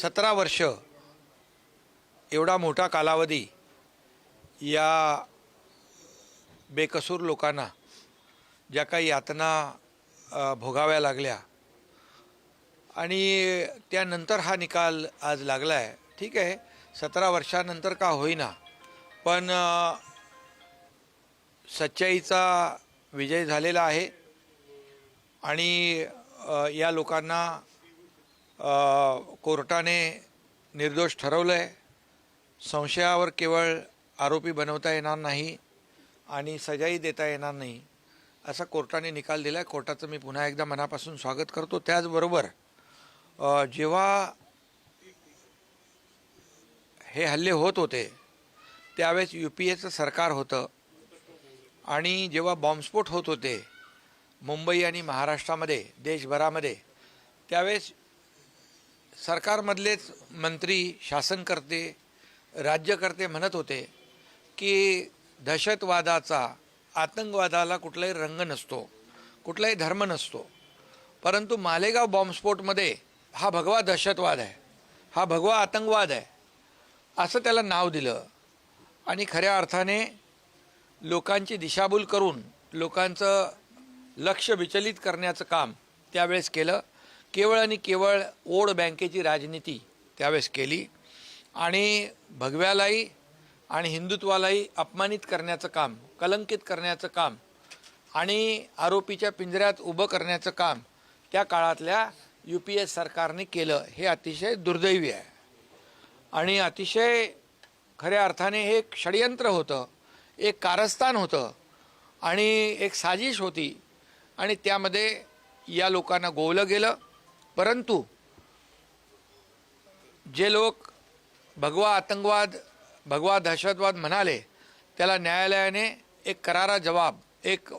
सतरा वर्ष एवढा मोठा कालावधी या बेकसूर लोकांना ज्या काही यातना भोगाव्या लागल्या. आणि त्यानंतर हा निकाल आज लागला आहे ठीक आहे सतरा वर्षानंतर का होईना. पण सच्चाईचा विजय झालेला आहे. आणि या लोकांना कोर्टाने निर्दोष ठरवलं आहे संशयावर केवळ आरोपी बनवता येणार नाही आणि सजाही देता येणार नाही असा कोर्टाने निकाल दिला आहे कोर्टाचं मी पुन्हा एकदा मनापासून स्वागत करतो. त्याचबरोबर जेव्हा हे हल्ले होत होते त्यावेळेस यू पी एचं सरकार होतं आणि जेव्हा बॉम्बस्फोट होत होते मुंबई आणि महाराष्ट्रामध्ये देशभरामध्ये त्यावेळेस सरकारमधलेच मंत्री शासनकर्ते राज्यकर्ते म्हणत होते की दहशतवादाचा आतंकवादाला कुठलाही रंग नसतो कुठलाही धर्म नसतो. परंतु मालेगाव बॉम्बस्फोटमध्ये हा भगवा दहशतवाद आहे हा भगवा आतंकवाद आहे असं त्याला नाव दिलं. आणि खऱ्या अर्थाने लोकांची दिशाभूल करून लोकांचं लक्ष विचलित करण्याचं काम त्यावेळेस केलं. केवळ आणि केवळ ओढ बँकेची राजनीती त्यावेळेस केली आणि भगव्यालाही आणि हिंदुत्वालाही अपमानित करण्याचं काम कलंकित करण्याचं काम आणि आरोपीच्या पिंजऱ्यात उभं करण्याचं काम त्या काळातल्या यू पी एस सरकारने केलं हे अतिशय दुर्दैवी आहे. आणि अतिशय खऱ्या अर्थाने हे एक षडयंत्र होतं एक कारस्थान होतं आणि एक साजिश होती आणि त्यामध्ये या लोकांना गोवलं गेलं. परंतु जे लोक भगवा आतंकवाद भगवा दहशतवाद म्हणाले त्याला न्यायालयाने एक करारा जवाब एक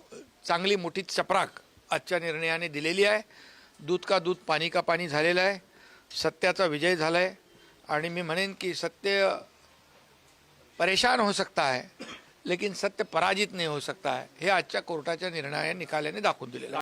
चांगली मोठी चपराक आजच्या निर्णयाने दिलेली आहे. दूध का दूध पाणी का पाणी झालेलं आहे. सत्याचा विजय झाला आहे आणि मी म्हणेन की सत्य परेशान हो सकता है लेकिन सत्य पराजित नहीं हो सकता है हे आजच्या कोर्टाच्या निर्णया निकालाने दाखवून दिलेलं आहे.